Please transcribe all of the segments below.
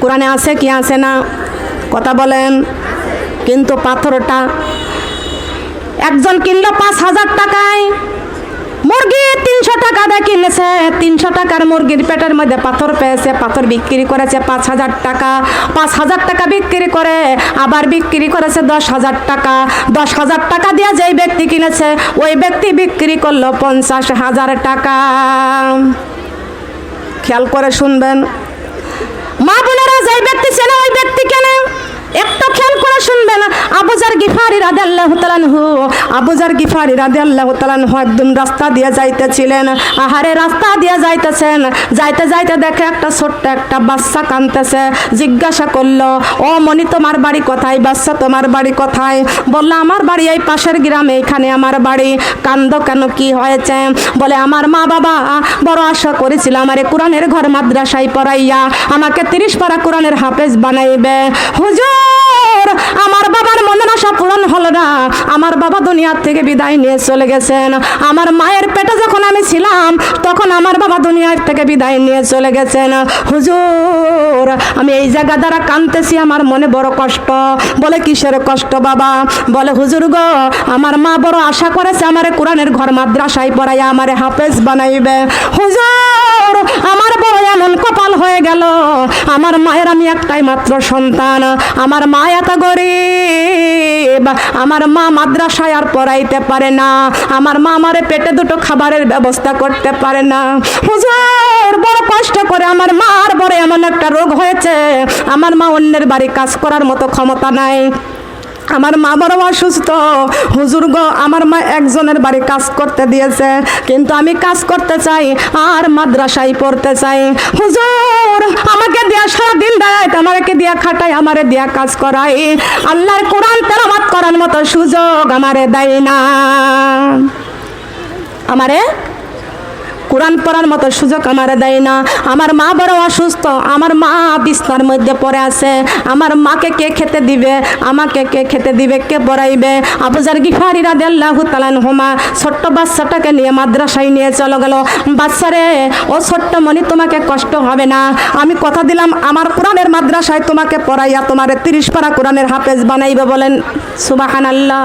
কোরআনে আছে, কি আছে না? কথা বলেন। কিন্তু পাথরটা একজন কিনলো পাঁচ হাজার টাকায়। মুরগি তিনশো টাকা দিয়ে কিনেছে। তিনশো টাকার মুরগির পেটের মধ্যে পাথর পেয়েছে, পাথর বিক্রি করেছে পাঁচ হাজার টাকা। পাঁচ হাজার টাকা বিক্রি করে, আবার বিক্রি করেছে দশ হাজার টাকা। দশ হাজার টাকা দিয়ে যেই ব্যক্তি কিনেছে, ওই ব্যক্তি বিক্রি করল পঞ্চাশ হাজার টাকা। খেয়াল করে শুনবেন। মা যেই ব্যক্তি চেনে ওই ব্যক্তি কেনে? একটু খেয়াল করে শুনবেন আবুজার গিফারি রাধে আল্লাহ তালানহু আবুজার গিফারি রাধে আল্লাহ তালানহু একদম রাস্তা দিয়ে যাইতেছিলেন। আহারে রাস্তা দিয়ে যাইতেছেন। যাইতে যাইতে দেখে একটা ছোট্ট একটা বাচ্চা কানতেছে জিজ্ঞাসা করল, ও মনি তোমার বাড়ি কোথায়? বাচ্চা, তোমার বাড়ি কোথায়? বলল, আমার বাড়ি এই পাশের গ্রামে, এখানে আমার বাড়ি। কান্দ কেন, কি হয়েছে? বলে, আমার মা বাবা, বড় আশা করেছিল আমার কোরআনের ঘর মাদ্রাসায় পড়াইয়া, আমাকে তিরিশ পারা কোরআনের হাফেজ বানাইবে। হুজুর! আমার বাবার মনের আশা পূরণ হলো না। আমার বাবা দুনিয়ার থেকে বিদায় নিয়ে চলে গেছেন। আমার মায়ের পেটে যখন আমি ছিলাম, তখন আমার বাবা দুনিয়ার থেকে বিদায় নিয়ে চলে গেছেন। হুজুর, আমি এই জায়গা দ্বারা কানতেছি আমার মনে বড় কষ্ট। বলে, কিসের কষ্ট বাবা? বলে, হুজুর গো, আমার মা বড় আশা করেছে, আমার কোরআনের ঘর মাদ্রাসায় পড়াইয়া আমারে হাফেজ বানাইবে। হুজুর, আমার বড় এমন কপাল হয়ে গেল। আমার মায়ের আমি একটাই মাত্র সন্তান। আমার মা এত গরিব। আমার মা মাদ্রাসায় আর পড়াইতে পারে না। আমার মা আমার পেটে দুটো খাবারের ব্যবস্থা করতে পারে না। হুজুর, বড় কষ্ট করে আমার মার বড় এমন একটা রোগ হয়েছে। আমার মা অন্যের বাড়ি কাজ করার মতো ক্ষমতা নাই। আমার মা বড় অসুস্থ। হুজুর গো, আমার মা একজনের বাড়ি কাজ করতে দিয়েছে, কিন্তু আমি কাজ করতে চাই, আর মাদ্রাসায় পড়তে চাই। হুজুর, আমাকে দেয়া সারাদিন দেয় আমাকে দিয়া খাটাই আমারে দিয়া কাজ করাই আল্লাহর কোরআন তেলাবাত করার মতো সুযোগ আমারে দেয় না। আমারে কোরআন পড়ার মতো সুযোগ আমার দেয় না। আমার মা বড় অসুস্থ, আমার মা বিছনার মধ্যে পড়ে আছে। আমার মাকে কে খেতে দিবে? আমাকে কে খেতে দিবে? কে পড়াইবে? আবুজার গিফারিরা রাদে আল্লাহ তালান হোমা ছোট্ট বাচ্চাটাকে নিয়ে মাদ্রাসায় নিয়ে চলে গেল। বাচ্চারে, ও ছোট্ট মনি তোমাকে কষ্ট হবে না। আমি কথা দিলাম, আমার কোরআনের মাদ্রাসায় তোমাকে পড়াইয়া তোমার তিরিশ পারা কোরআনের হাফেজ বানাইবে বলেন। সুবাহান আল্লাহ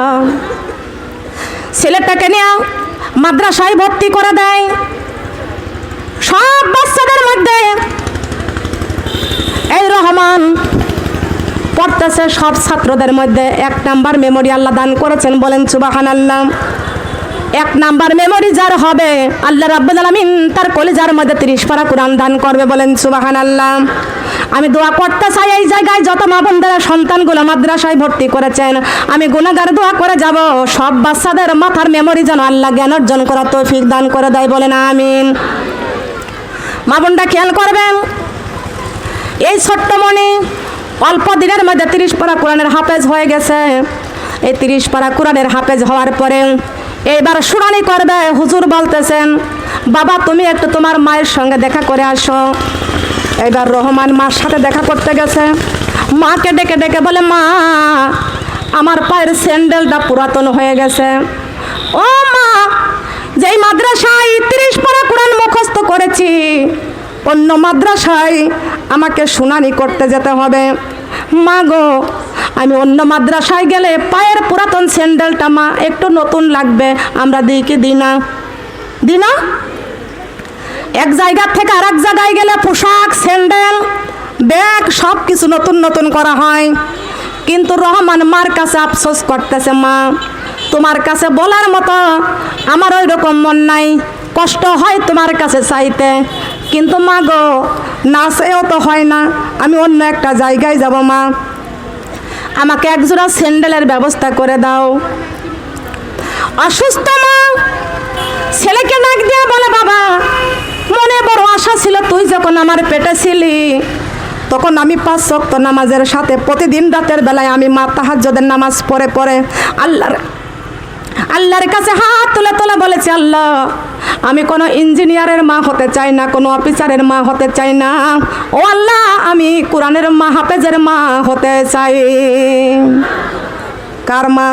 ছেলেটাকে নিয়ে মাদ্রাসায় ভর্তি করে দেয়। সব বাচ্চাদের মধ্যে এই রহমান পড়তেছে সব ছাত্রদের মধ্যে। এক নাম্বার মেমোরি আল্লাহ দান করেছেন, বলেন সুবাহান আল্লাহ এক নাম্বার মেমোরি যার হবে, আল্লাহ রাব্বুল আলামিন তার কলেজার মধ্যে তিরিশ পারা কোরআন দান করবে, বলেন সুবাহান আল্লাহ আমি দোয়া করতে চাই এই জায়গায় যত মা বোনদের, সন্তানগুলো মাদ্রাসায় ভর্তি করেছেন। আমি গুণাগার দোয়া করে যাব, সব বাচ্চাদের মাথার মেমোরি যেন আল্লাহ জ্ঞান অর্জন করা তৌফিক দান করে দেয়, বলেন আমিন। মা বোনটা খেয়াল করবেন। এই ছোট্ট মনে অল্প দিনের মধ্যে তিরিশ পারা কোরআনের হাফেজ হয়ে গেছে। এই তিরিশ পারা কোরআনের হাফেজ হওয়ার পরে এইবার শুনানি করবে। হুজুর বলতেছেন, বাবা, তুমি একটু তোমার মায়ের সঙ্গে দেখা করে আসো। এবার রহমান মার সাথে দেখা করতে গেছে। মাকে ডেকে ডেকে বলে, মা, আমার পায়ের স্যান্ডেলটা পুরাতন হয়ে গেছে। ও মা যেই মাদ্রাসায় তিরিশ পারা কোরআন মুখস্থ করেছি, অন্য মাদ্রাসায় আমাকে শুনানি করতে যেতে হবে। মা গো, আমি অন্য মাদ্রাসায় গেলে পায়ের পুরাতন স্যান্ডেলটা মা, একটু নতুন লাগবে, আমরা দিই কি দিই না? দিই না? এক জায়গা থেকে আর এক জায়গায় গেলে পোশাক, স্যান্ডেল, ব্যাগ, সব কিছু নতুন নতুন করা হয়। কিন্তু রহমান মার কাছে আফসোস করতেছে মা। তোমার কাছে বলার মতো। আমার ওই রকম মন নাই। কষ্ট হয় তোমার কাছে চাইতে। কিন্তু মা গো না চেয়েও তো হয় না। আমি অন্য একটা জায়গায় যাব, মা। আমাকে একজোড়া স্যান্ডেলের ব্যবস্থা করে দাও। অসুস্থ, মা। ছেলেকে ডাক দিয়ে বলে, বাবা, মনে বড় আশা ছিল তুই যখন আমার পেটে ছিলি। তখন আমি পাঁচ শক্ত নামাজের সাথে প্রতিদিন রাতের বেলায় আমি মা তাহাজ্জদের নামাজ পড়ে পড়ে আল্লাহর আল্লাহর কাছে হাত তুলে তুলে বলেছি, আল্লাহ, আমি কোনো ইঞ্জিনিয়ারের মা হতে চাই না, কোনো অফিসারের মা হতে চাই না। ও আল্লাহ, আমি কোরআনের মা, হাফেজের মা হতে চাই। কার মা?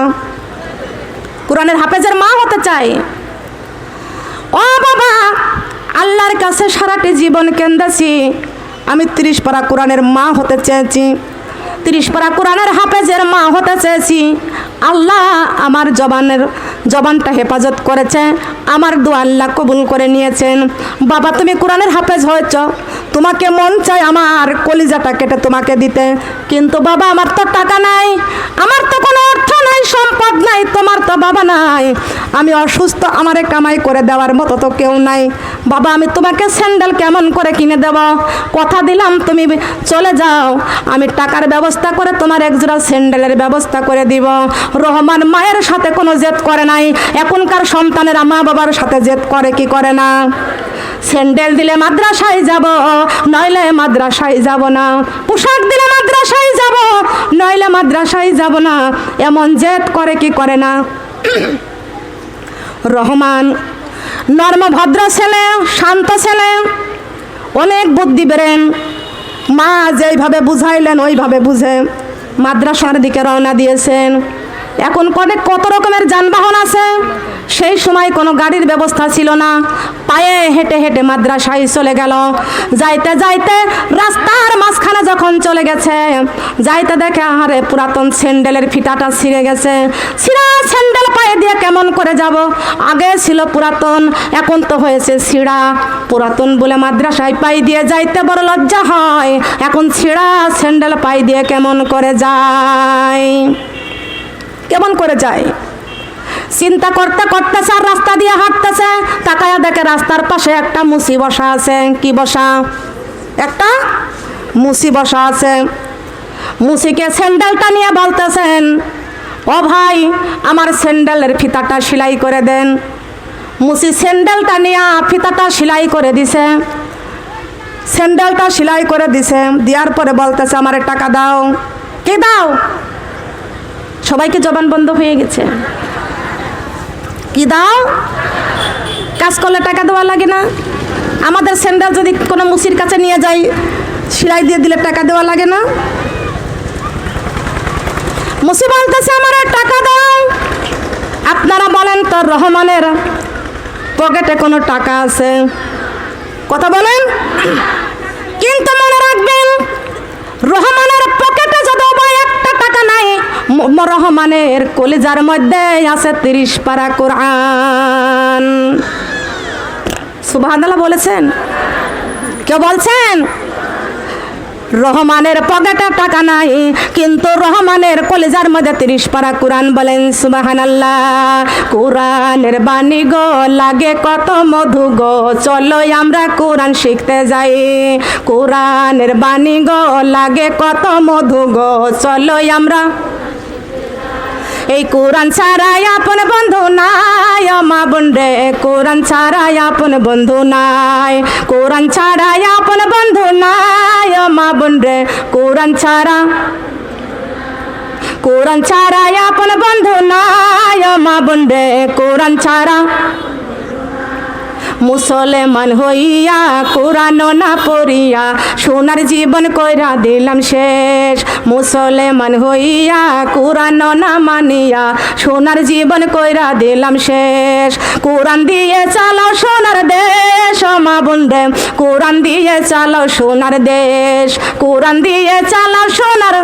কোরআনের হাফেজের মা হতে চাই। ও বাবা, আল্লাহর কাছে সারাটি জীবন কেন্দেছি আমি তিরিশ পারা কোরআনের মা হতে চেয়েছি। তিরিশ পারা কোরআনের হাফেজের মা হতে চেয়েছি। আল্লাহ আমার জবানের জবানটা হেফাজত করেছে। আমার দু আল্লাহ কবুল করে নিয়েছেন। বাবা, তুমি কোরআনের হাফেজ হয়েছ। তোমাকে মন চাই আমার কলিজাটা কেটে তোমাকে দিতে। কিন্তু বাবা, আমার তো টাকা নাই। আমার তো কোনো অর্থ নাই, সম্পদ নাই, তোমার তো বাবা নাই। আমি অসুস্থ, আমারে কামাই করে দেওয়ার মতো তো কেউ নাই। বাবা, আমি তোমাকে স্যান্ডেল কেমন করে কিনে দেব? কথা দিলাম, তুমি চলে যাও। আমি টাকার ব্যবস্থা করে তোমার একজোড়া স্যান্ডেলের ব্যবস্থা করে দিব। রহমান মায়ের সাথে কোনো জেদ করে নাই। এখনকার সন্তানেরা মা বাবার সাথে জেদ করে কি করে না? স্যান্ডেল দিলে মাদ্রাসায় যাব, নইলে মাদ্রাসায় যাব না। পোশাক দিলে মাদ্রাসায় যাব মাদ্রাসায় যাব না, এমন জেদ করে কি করে না? রহমান, নর্ম ভদ্র ছেলে, শান্ত ছেলে, অনেক বুদ্ধি বেরেন মা যেইভাবে বুঝাইলেন, ওইভাবে বুঝে মাদ্রাসার দিকে রওনা দিয়েছেন। এখন অনেক কত রকমের যানবাহন আছে? সেই সময় কোনো গাড়ির ব্যবস্থা ছিল না। পায়ে হেঁটে হেঁটে মাদ্রাসায় চলে গেল। যাইতে যাইতে রাস্তার মাঝখানে যখন চলে গেছে, যাইতে দেখে, আহারে, পুরাতন স্যান্ডেলের ফিতাটা ছিঁড়ে গেছে। ছিঁড়া স্যান্ডেল পায়ে দিয়ে কেমন করে যাব? আগে ছিল পুরাতন, এখন তো হয়েছে ছিঁড়া। পুরাতন বলে মাদ্রাসায় পাই দিয়ে যাইতে বড় লজ্জা হয়। এখন ছিঁড়া স্যান্ডেল পাই দিয়ে কেমন করে যায়? কেমন করে যায়? চিন্তা করতে করতে স্যার রাস্তা দিয়ে হাঁটতেছে, তাকায়া দেখে রাস্তার পাশে একটা মুসি বসা আছে। কি বসা? একটা মুসি বসা আছে। মুসিকে স্যান্ডেলটা নিয়ে বলতেছেন, ও ভাই, আমার স্যান্ডেলের ফিতাটা সেলাই করে দেন। মুসি স্যান্ডেলটা নিয়ে ফিতাটা সেলাই করে দিছে। স্যান্ডেলটা সেলাই করে দিছে, দেওয়ার পরে বলতেছে, আমার টাকা দাও। কে দাও? সবাইকে জবান বন্ধ হয়ে গেছে। কি দাও? কাজ করলে টাকা দেওয়া লাগে না। আমাদের স্যান্ডেল যদি কোনো মুসির কাছে নিয়ে যাই, সিলাই দিয়ে দিলে টাকা দেওয়া লাগে না। মুসি বলতেছে, আমার টাকা দাও। আপনারা বলেন তো, রহমানের পকেটে কোনো টাকা আছে? কথা বলেন। কিন্তু মনে রাখবেন, রহমানের পকেটে যদি বা একটা টাকা নাই ম- ম- রহমানের কলিজার মধ্যে আছে তিরিশ পারা কোরআন। সুবহানাল্লাহ বলেছেন? কেউ বলছেন? রহমানের পকেটে টাকা নাই, কিন্তু রহমানের কলেজার মধ্যে তিরিশ পারা কোরআন বলেন সুবাহান আল্লাহ কোরআনের বাণী গো, লাগে কত মধু গো, চলো আমরা কোরআন শিখতে যাই। কোরআনের বাণী গো, লাগে কত মধু গো, চলো আমরা এই কোরআন ছাড়াই আপন বন্ধু নাই মা বোন রে কোরআন ছাড়াই আপন বন্ধু নাই। কোরআন ছাড়াই আপন বন্ধু নাই মা বোন রে কোরআন ছাড়া। কোরআন ছাড়াই আপন বন্ধু নাই মা বোন কোরআন ছাড়া। মুসলমান হইয়া কোরআন না পড়িয়া সোনার জীবন কইরা দিলাম শেষ। মুসলমান হইয়া কোরআন না মানিয়া সোনার জীবন কইরা দিলাম শেষ। কোরআন দিয়ে চালাও সোনার দেশ, মা বোনরে। কোরআন দিয়ে চালাও সোনার দেশ। কোরআন দিয়ে চালাও সোনার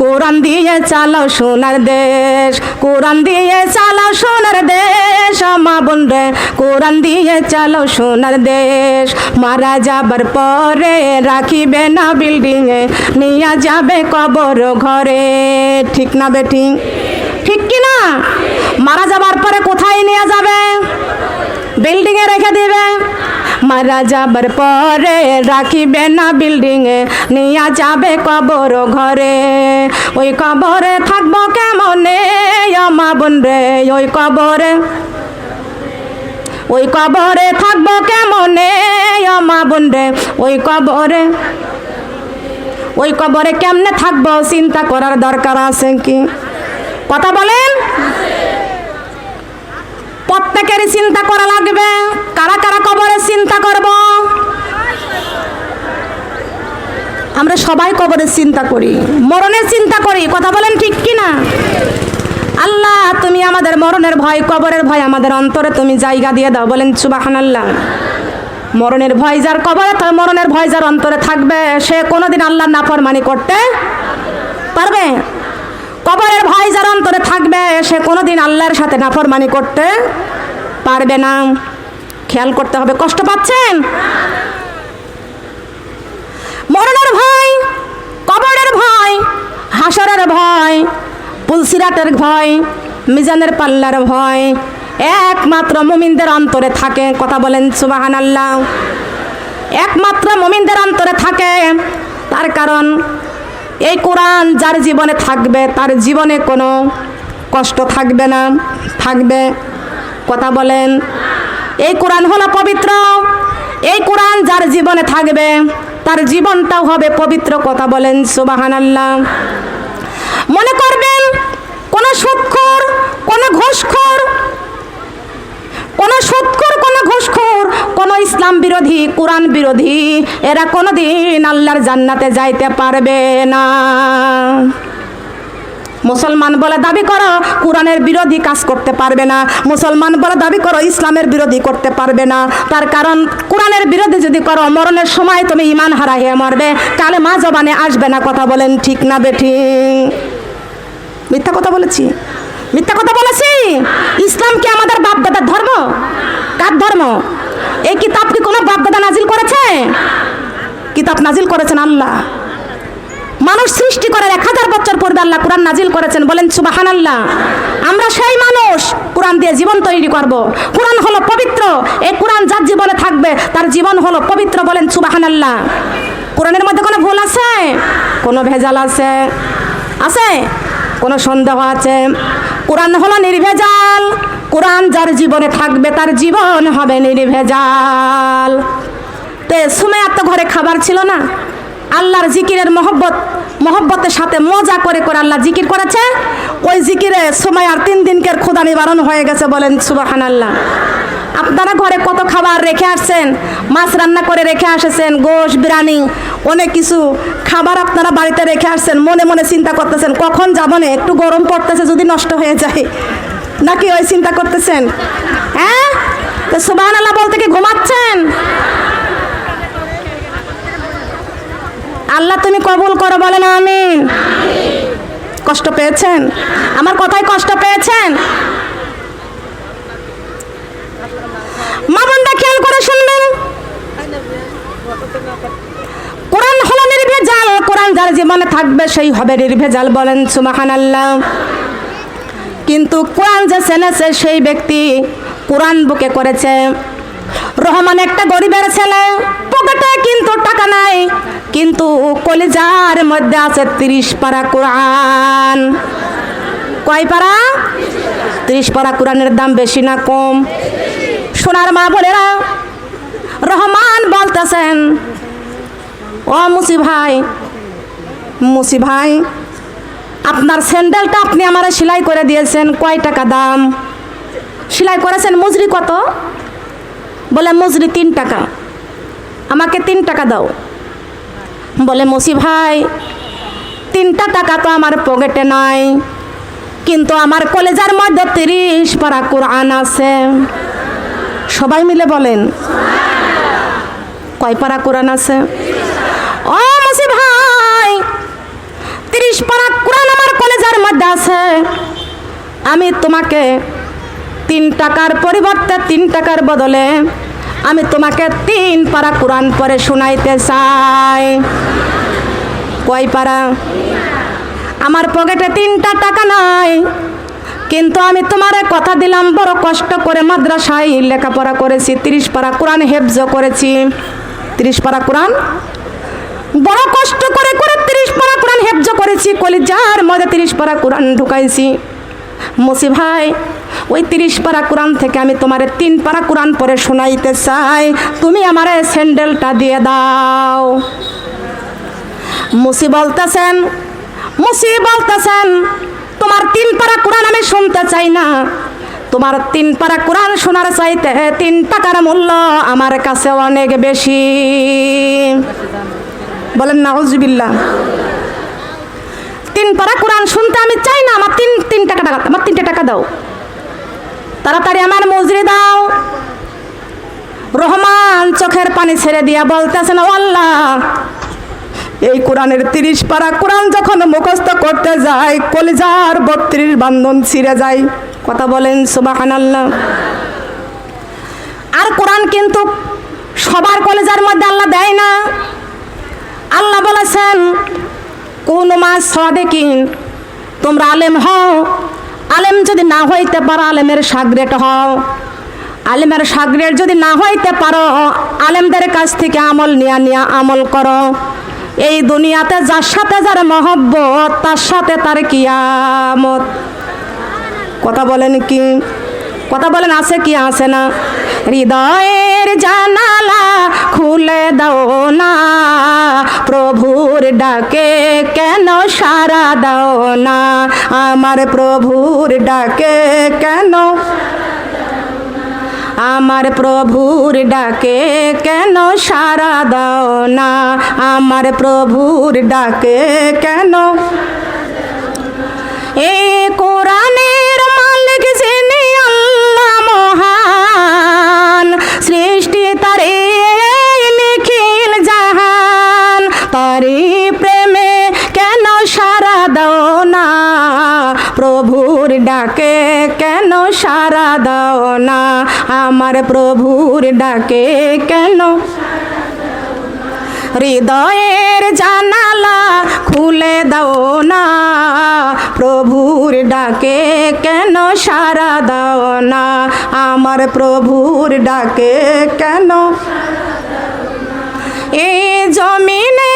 কোরআন দিয়ে চালাও সোনার দেশ, কোরআন দিয়ে চালাও সোনার দেশ ও মা বোন রে কোরআন দিয়ে চালাও সোনার দেশ, মারা যাবার পরে রাখিবে না বিল্ডিংয়ে নিয়ে যাবে কবর ঘরে। ঠিক না বেঠিক ঠিক কি না মারা যাবার পরে কোথায় নিয়ে যাবে? বিল্ডিংয়ে রেখে দিবে। মারা যাবার পরে রাখিবে না বিল্ডিংয়ে নিয়ে যাবে কবর ঘরে। ওই কবরে থাকব কেমনে মা বোন রে ওই কবরে ওই কবরে থাকব কেমনে মা বোন রে ওই কবরে ওই কবরে কেমনে থাকব চিন্তা করার দরকার আছে কি? কথা বলেন? প্রত্যেকেরই চিন্তা করা লাগবে। কারা কারা চিন্তা করব। আমরা সবাই কবরের চিন্তা করি মরণের চিন্তা করি, কথা বলেন ঠিক কি না আল্লাহ, তুমি আমাদের মরণের ভয়, কবরের ভয় আমাদের অন্তরে তুমি জায়গা দিয়ে দাও, বলেন সুবাহান আল্লাহ মরণের ভয় যার কবরে মরণের ভয় যার অন্তরে থাকবে, সে কোনোদিন আল্লাহর নাফরমানি করতে পারবে? কবরের ভয় যার অন্তরে থাকবে, সে কোনোদিন আল্লাহর সাথে নাফরমানি করতে পারবে না। খেয়াল করতে হবে। কষ্ট পাচ্ছেন? মরণের ভয়, কবরের ভয়, হাসরের ভয় পুলসিরাটের ভয়, মিজানের পাল্লার ভয়। একমাত্র মুমিনদের অন্তরে থাকে, কথা বলেন সুবাহান আল্লাহ একমাত্র মুমিনদের অন্তরে থাকে, তার কারণ এই কোরআন যার জীবনে থাকবে, তার জীবনে কোনো কষ্ট থাকবে না, থাকবে, কথা বলেন এই কোরআন হলো পবিত্র। এই কোরআন যার জীবনে থাকবে, তার জীবনটাও হবে পবিত্র কথা বলেন সুবাহান আল্লাহ মনে করবেন, কোন সুৎখোর কোন ঘুষখোর, কোন সুৎখোর কোন ঘুষখোর, কোন ইসলাম বিরোধী, কোরআন বিরোধী, এরা কোনোদিন আল্লাহর জান্নাতে যাইতে পারবে না। মুসলমান বলে দাবি করো, কোরআনের বিরোধী কাজ করতে পারবে না। মুসলমান বলে দাবি করো, ইসলামের বিরোধী করতে পারবে না। তার কারণ, কোরআনের বিরোধী যদি করো, মরণের সময় তুমি ইমান হারা হয়ে মরবে। কালে মা জবানে আসবে না কথা বলেন ঠিক না বেঠি। মিথ্যা কথা বলেছি? মিথ্যা কথা বলেছি? ইসলাম কি আমাদের বাপদাদার ধর্ম? কার ধর্ম? এই কিতাব কি কোনো বাপদাদা নাজিল করেছে? কিতাব নাজিল করেছেন আল্লাহ। মানুষ সৃষ্টি করার এক হাজার বছর পূর্বে আল্লাহ কোরআন নাজিল করেছেন। বলেন সুবাহান আল্লাহ আমরা সেই মানুষ কোরআন দিয়ে জীবন তৈরি করব। কোরআন হলো পবিত্র। এই কোরআন যার জীবনে থাকবে, তার জীবন হলো পবিত্র। বলেন সুবাহান আল্লাহ কোরআনের মধ্যে কোনো ভুল আছে? কোনো ভেজাল আছে? আছে? কোনো সন্দেহ আছে? কোরআন হলো নির্ভেজাল। কোরআন যার জীবনে থাকবে, তার জীবন হবে নির্ভেজাল। তে সুমায়ার তো ঘরে খাবার ছিল না? আল্লাহর জিকিরের মহব্বত, মহব্বতের সাথে মজা করে করে আল্লাহ জিকির করেছে। ওই জিকিরে সময় আর তিন দিনকে ক্ষুদা নিবারণ হয়ে গেছে বলেন সুবাহান আল্লাহ আপনারা ঘরে কত খাবার রেখে আসছেন? মাছ রান্না করে রেখে আসেছেন, গোশ, বিরিয়ানি, অনেক কিছু খাবার আপনারা বাড়িতে রেখে আসছেন, মনে মনে চিন্তা করতেছেন, কখন যাব না? একটু গরম পড়তেছে যদি নষ্ট হয়ে যায়। নাকি ওই চিন্তা করতেছেন? হ্যাঁ? তো সুবাহান আল্লাহ বলতে কি ঘুমাচ্ছেন? আল্লাহ তুমি কবুল করো বলেন আমিন। কষ্ট পেয়েছেন? আমার কথায় কষ্ট পেয়েছেন? মা বোনটা খেয়াল করে শুনবেন। কোরআন হলো নির্ভেজাল। কোরআন যার জীবনে থাকবে সেই হবে নির্ভেজাল বলেন সুমাহান আল্লাহ কিন্তু কোরআন যে চেনেছে সেই ব্যক্তি কোরআন বুকে করেছে। রহমান একটা গরিবের ছেলে, পকেটে কিন্তু টাকা নাই, কিন্তু কলিজার মধ্যে আছে তিরিশ পারা কোরআন। কয় পারা? তিরিশ পারা কোরআনের দাম বেশি না কম? সোনার মা বোনেরা, রহমান বলতেছেন, ও মুসি ভাই মুসি ভাই, আপনার স্যান্ডেলটা আপনি আমার সেলাই করে দিয়েছেন, কয় টাকা দাম? সেলাই করেছেন মজুরি কত? বলে, মজুরি তিন টাকা। আমাকে তিন টাকা দাও। বলে, মসি ভাই, তিনটা টাকা তো আমার পকেটে নাই, কিন্তু আমার কলেজের মধ্যে তিরিশ পারা কোরআন আছে। সবাই মিলে বলেন, কয় পারা কোরআন আছে? ও মসি ভাই, তিরিশ পারা কোরআন আমার কলেজের মধ্যে আছে। আমি তোমাকে তিন টাকার পরিবর্তে তিন টাকার বদলে আমি তোমাকে তিন পারা কোরআন পরে শোনাইতে চাই। কয় পারা? আমার পকেটে তিনটা টাকা নাই, কিন্তু আমি তোমারে কথা দিলাম, বড় কষ্ট করে মাদ্রাসায় লেখাপড়া করেছি, তিরিশ পারা কোরআন হেফজ করেছি। তিরিশ পারা কোরআন? বড় কষ্ট করে করে তিরিশ পারা কোরআন হেফজ করেছি, কলিজার মধ্যে তিরিশ পারা কোরআন ঢুকাইছি। মুসি ভাই ওই তিরিশ পারা কোরআন থেকে আমি তোমার তিন পারা কোরআন পরে শোনাইতে চাই। তুমি আমার স্যান্ডেলটা দিয়ে দাও। মুসি বলতেছেন মুসি বলতেছেন, তোমার তিন পারা কোরআন আমি শুনতে চাই না। তোমার তিন পারা কোরআন শোনার চাইতে তিন টাকার মূল্য আমার কাছে অনেক বেশি। বলেন না হজবিল্লা তিন পারা কোরআন শুনতে আমি চাই না, আমার তিন তিন টাকা টাকা আমার তিনটে টাকা দাও। তাড়াতাড়ি আমার মজুরি দাও। রহমান চোখের পানি ছেড়ে দিয়া বলতেছেন, ও আল্লাহ, এই কোরআনের তিরিশ পারা কোরআন যখন মুখস্থ করতে যায়, কলিজার বত্রিশ বান্ধন ছিঁড়ে যায়। কথা বলেন সুবাহান আল্লাহ আর কোরআন কিন্তু সবার কলেজার মধ্যে আল্লাহ দেয় না। আল্লাহ বলেছেন, কোন মাস সদেকিন, তোমরা আলেম হও আলেম যদি না হইতে পারো, আলেমের সাগরেট হও। আলেমের সাগরেট যদি না হইতে পারো, আলেমদের কাছ থেকে আমল নিয়া নিয়া আমল করো। এই দুনিয়াতে যার সাথে যার মহব্বত, তার সাথে তার কিয়ামত। কথা বলেন কি? কথা বলেন, আছে কি, আছে না? হৃদয়ের জানালা খুলে দাও না। প্রভুর ডাকে কেন সারা দাও না? আমার প্রভুর ডাকে কেন? আমার প্রভুর ডাকে কেন সারা দাও না? আমার প্রভুর ডাকে কেন? এ ডাকে কেন সারা দাও না? আমার প্রভুর ডাকে কেন? হৃদয়ের জানালা খুলে দাও না। প্রভুর ডাকে কেন সারা দাও না? আমার প্রভুর ডাকে কেন? এই জমিনের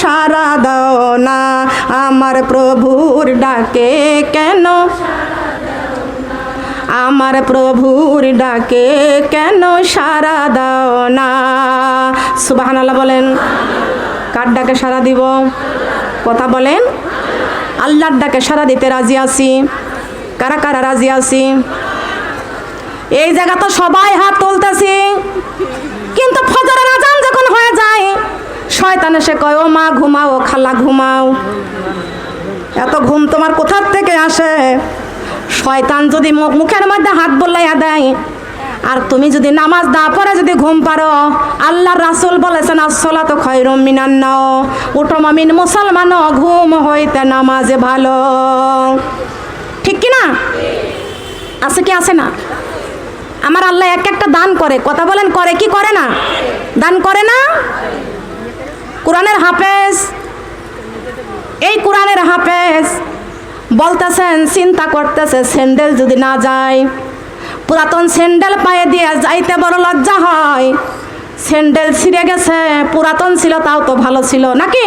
সারা দাও না, আমার প্রভুর ডাকে কেন? আমার প্রভুর ডাকে কেন সারা দাও না? সুবাহান আল্লাহ বলেন, কার ডাকে সারা দিব? কথা বলেন, আল্লাহর ডাকে সারা দিতে রাজি আছি। কারা কারা রাজি আছি? এই জায়গা তো সবাই হাত তুলতেছি, কিন্তু ফজরের আজান যখন হয়ে যায় শয়তান এসে কয়, ও মা, ঘুমাও খালা, ঘুমাও। এত ঘুম তোমার কোথার থেকে আসে? শয়তান যদি মুখের মধ্যে হাত বলাইয়া দেয়, আর তুমি যদি নামাজ না পড়ে যদি ঘুম পারো, আল্লাহর রাসূল বলেছেন আসলা তো খয়রুম মিনান্ন উঠো মামিন মুসলমান ঘুম হইতে নামাজে ভালো। ঠিক কি না? আছে কি, আছে না? আমার আল্লাহ এক একটা দান করে। কথা বলেন, করে কি, করে না? দান করে না? কোরআনের হাফেজ। এই কোরআনের হাফেজ বলতেছেন, চিন্তা করতেছে, স্যান্ডেল যদি না যায়, পুরাতন স্যান্ডেল পায়ে দিয়ে যাইতে বড় লজ্জা হয়। স্যান্ডেল ছিঁড়ে গেছে, পুরাতন ছিল, তাও তো ভালো ছিল, নাকি?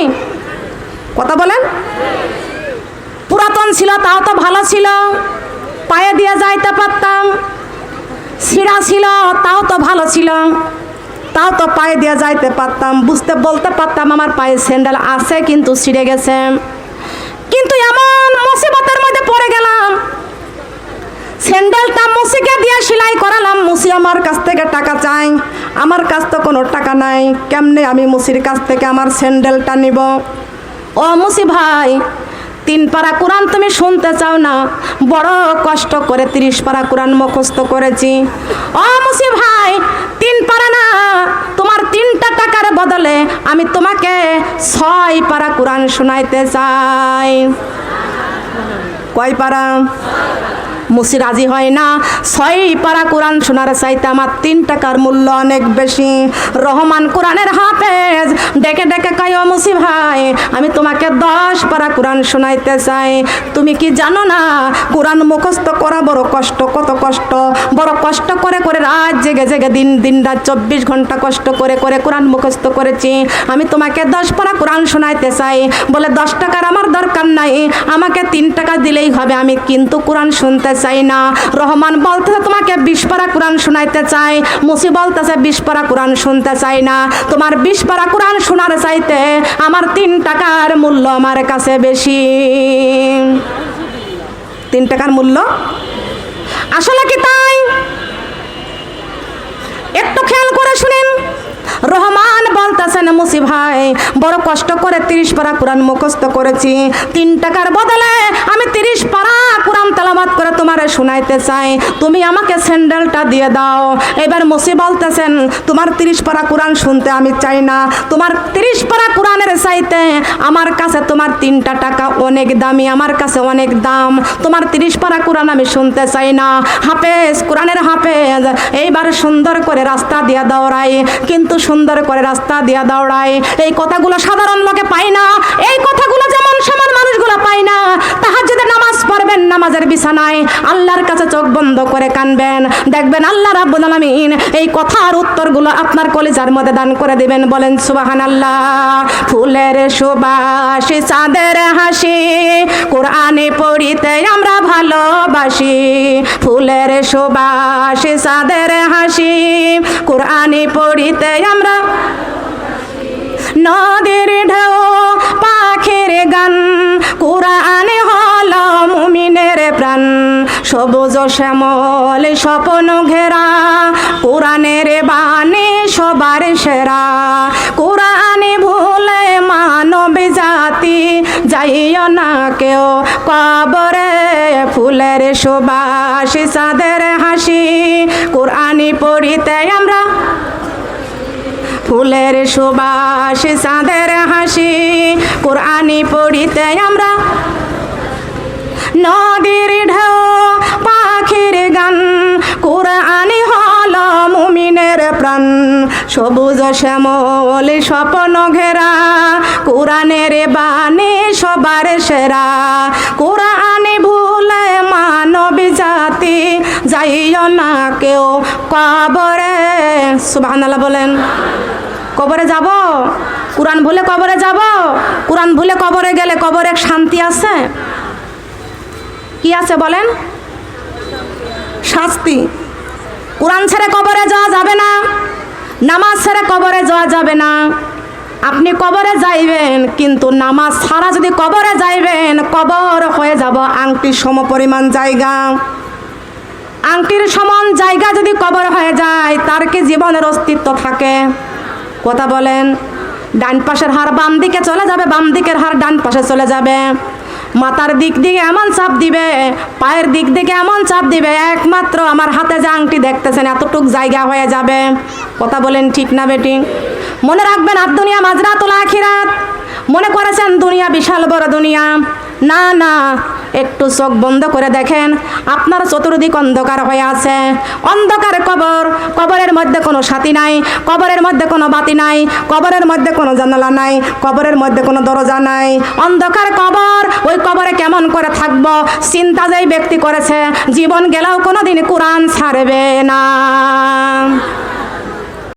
কথা বলেন। পুরাতন ছিল, তাও তো ভালো ছিল, পায়ে দিয়ে যাইতে পারতাম। ছিঁড়া ছিল, তাও তো ভালো ছিল। তাও তো পায়ে দিয়ে যাইতে পারতাম, বুঝতে বলতে পারতাম আমার পায়ে স্যান্ডেল আছে কিন্তু ছিঁড়ে গেছে। কিন্তু এমন মুসিবতের মধ্যে পড়ে গেলাম। স্যান্ডেলটা মুসিকে দিয়ে সেলাই করালাম, মুসি আমার কাছ থেকে টাকা চাই। আমার কাছ তো কোনো টাকা নাই, কেমনে আমি মুসির কাছ থেকে আমার স্যান্ডেলটা নিব? ও মুসি ভাই তিন পারা কোরআন তুমি শুনতে চাও না। বড় কষ্ট করে তিরিশ পারা কোরআন মুখস্থ করেছি। ও মুসি ভাই, তিন পারা না। তোমার তিনটা টাকার বদলে আমি তোমাকে ছয় পারা কোরআন শোনাইতে চাই। কয় পারা? মুসি রাজি হয় না। ছয় পারা কোরআন শোনার চাইতে আমার তিন টাকার মূল্য অনেক বেশি। রহমান কোরআনের হাফেজ, ডেকে ডেকে কয় মুসি ভাই, আমি তোমাকে দশ পারা কোরআন শোনাইতে চাই। তুমি কি জানো না, কোরআন মুখস্থ করা বড় কষ্ট, কত কষ্ট। বড় কষ্ট করে করে রাত জেগে জেগে দিন দিন রাত চব্বিশ ঘণ্টা কষ্ট করে করে কোরআন মুখস্থ করেছি। আমি তোমাকে দশ পারা কোরআন শোনাইতে চাই। বলে দশ টাকার আমার দরকার নাই। আমাকে তিন টাকা দিলেই হবে। আমি কিন্তু কোরআন শুনতে চাই না। রহমান বলতেছে, তোমাকে বিশ পারা কোরআন শোনাইতে চাই। মুসি বলতেছে, বিশ পারা কোরআন শুনতে চাই না। তোমার বিশ পারা কোরআন শোনার চাইতে আমার তিন টাকার মূল্য আমার কাছে বেশি। তিন টাকার মূল্য? আসলে কি তাই? একটু খেয়াল করে শুনেন। রহমান বলতেছেন মুসি ভাই, বড় কষ্ট করে তিরিশ পারা কোরআন মুখস্থ করেছি। তিন টাকার বদলে আমি তিরিশ পারা কোরআন তেলাবাদ করে তোমারে শোনাইতে চাই। তুমি আমাকে স্যান্ডেলটা দিয়ে দাও। এবার মুসি বলতেছেন, তোমার তিরিশ পারা কোরআন শুনতে আমি চাই না। তোমার তিরিশ পারা কোরআনের চাইতে আমার কাছে তোমার তিনটা টাকা অনেক দামি, আমার কাছে অনেক দাম। তোমার তিরিশ পারা কোরআন আমি শুনতে চাই না। হাফেজ, কোরআনের হাফেজ, এইবার সুন্দর করে রাস্তা দিয়ে দৌড়াই। কিন্তু সুন্দর করে রাস্তা দিয়ে দৌড়ায়। এই কথাগুলো সাধারণ লোকে পায় না। এই কথাগুলো যেমন সমান মানুষগুলো পায় না পড়বেন নামাজের বিছানায়। আল্লাহর কাছে চোখ বন্ধ করে কানবেন। দেখবেন আল্লাহ রাব্বুল আলামিন এই কথার উত্তরগুলো আপনার কলেজার মধ্যে দান করে দিবেন। বলেন, সুবহানাল্লাহ। ফুলের সুবাস, চাঁদের হাসি, কোরআনে পড়িতে আমরা ভালোবাসি। ফুলের সুবাস, চাঁদের হাসি, কোরআনে পড়িতে আমরা নদীর ঢেউ সবুজ শ্যামল স্বপন ঘেরা, কোরআনের বাণী সবার সেরা। কোরআনে ভুলে মানব জাতি, যাইও না কেউ কবরে, ফুলের সুবাস চাঁদের হাসি। কোরআনি পড়িতে আমরা ফুলের সুবাস চাঁদের হাসি। কোরআনি পড়িতে আমরা নদীর ঢেউ পাখির গান। কোরআনি হল মুমিনের প্রাণ। সবুজ শ্যামল স্বপ্ন ঘেরা। কোরআনের বাণী সবার সেরা। কোরআনি ভুলে মানব জাতি। যাইও না কেউ কবরে। সুবহানাল্লাহ বলেন, কবরে যাব? কোরআন ভুলে কবরে যাব? কোরআন ভুলে কবরে গেলে কবরে শান্তি আছে? কি আছে বলেন? শাস্তি। কোরআন ছেড়ে কবরে যাওয়া যাবে না, নামাজ ছেড়ে কবরে যাওয়া যাবে না। আপনি কবরে যাইবেন, কিন্তু নামাজ ছাড়া যদি কবরে যাইবেন, কবর হয়ে যাব আংটির সম পরিমাণ জায়গা। আংটির সমান জায়গা যদি কবর হয়ে যায়, তার কি জীবনের অস্তিত্ব থাকে? কথা বলেন, ডান পাশের হার বাম দিকে চলে যাবে, বাম দিকের হার ডান পাশে চলে যাবে। মাথার দিক দিকে এমন চাপ দিবে, পায়ের দিক দিকে এমন চাপ দিবে, একমাত্র আমার হাতে যে আংটি দেখতেছেন, এতটুক জায়গা হয়ে যাবে। কথা বলেন ঠিক না বেটি? মনে রাখবেন আর দুনিয়া মাজরাতুল আখিরাত। মনে করেছেন দুনিয়া বিশাল বড় দুনিয়া? না না, একটু চোখ বন্ধ করে দেখেন। আপনার চতুর্দিক অন্ধকার হয়ে আছে। অন্ধকার কবর, কবরের মধ্যে কোনো সাথী নাই, কবরের মধ্যে কোনো বাতি নাই, কবরের মধ্যে কোনো জানালা নাই, কবরের মধ্যে কোনো দরজা নাই। অন্ধকার কবর, ওই কবরে কেমন করে থাকব? চিন্তা যেই ব্যক্তি করেছে, জীবন গেলেও কোনো দিন কোরআন ছাড়বে না।